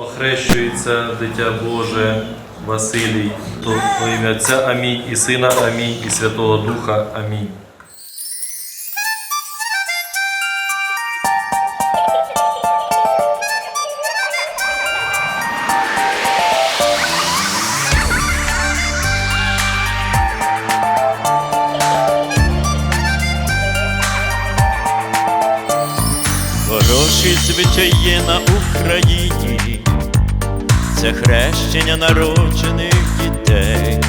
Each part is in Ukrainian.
Охрещується дитя Боже Василій, то ім'я Отця Амінь, і Сина Амінь, і Святого Духа Амінь. Хороший звичай є на Україні, це хрещення народжених дітей,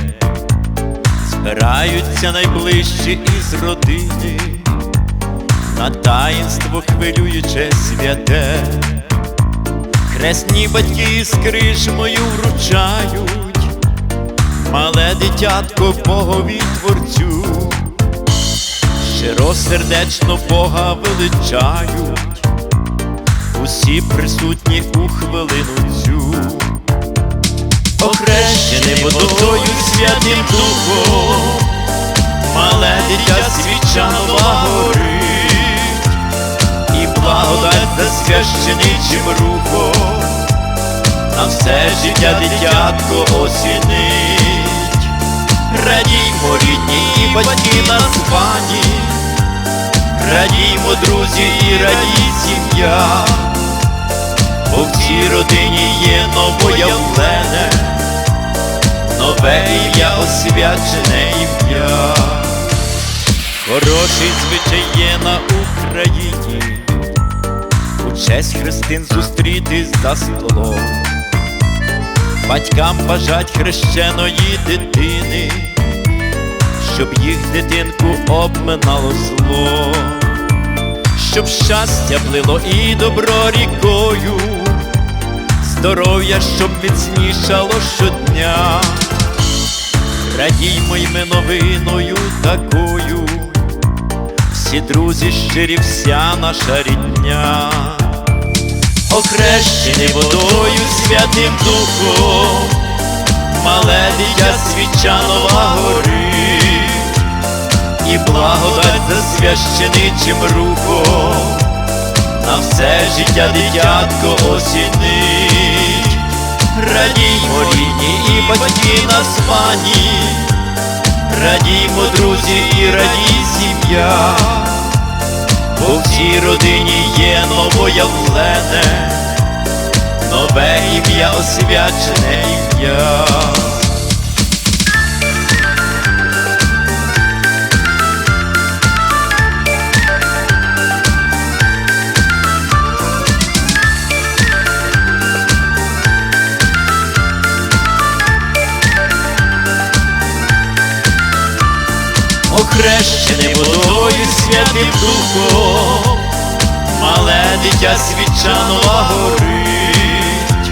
збираються найближчі із родини, на таїнство хвилююче святе, хресні батьки з крижмою вручають, мале дитятко Богові творцю. Щиросердечно Бога величають, усі присутні у хвилину цю, охрещений водою святим духом, мале дитя свіча нова горить, і благодать засвященичим рухом, на все життя дитятко осінить. Радіймо рідні і батьки названі, радіймо друзі і радій сім'я, бо в цій родині є новоявлене, ім'я ім'я. Хороший звичай є на Україні, у честь хрестин зустрітись за столом. Батькам бажать хрещеної дитини, щоб їх дитинку обминало зло, щоб щастя плило і добро рікою, здоров'я, щоб міцнішало щодня, радіймо ми новиною такою, всі друзі щирі, вся наша рідня. Охрещений водою святим духом, мале дитя свіча нова горить, і благодать засвященичим рухом, на все життя дитятко осінить, радіймо рідні радіймо друзі і радій сім'я бо в цій родині є новоявлене, нове ім'я освячене ім'я. Охрещений водою святим духом, мале дитя свіча горить,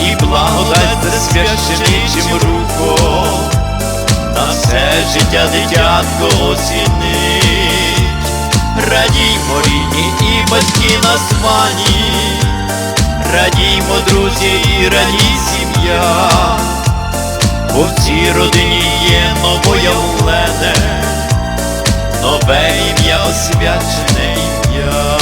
і благодать засвященичим рухом, на все життя дитятко оцінить, радіймо рідні і батьки названі, радіймо друзі і радій сім'я. Бо в цій родині є новоявлене, нове ім'я освячене ім'я.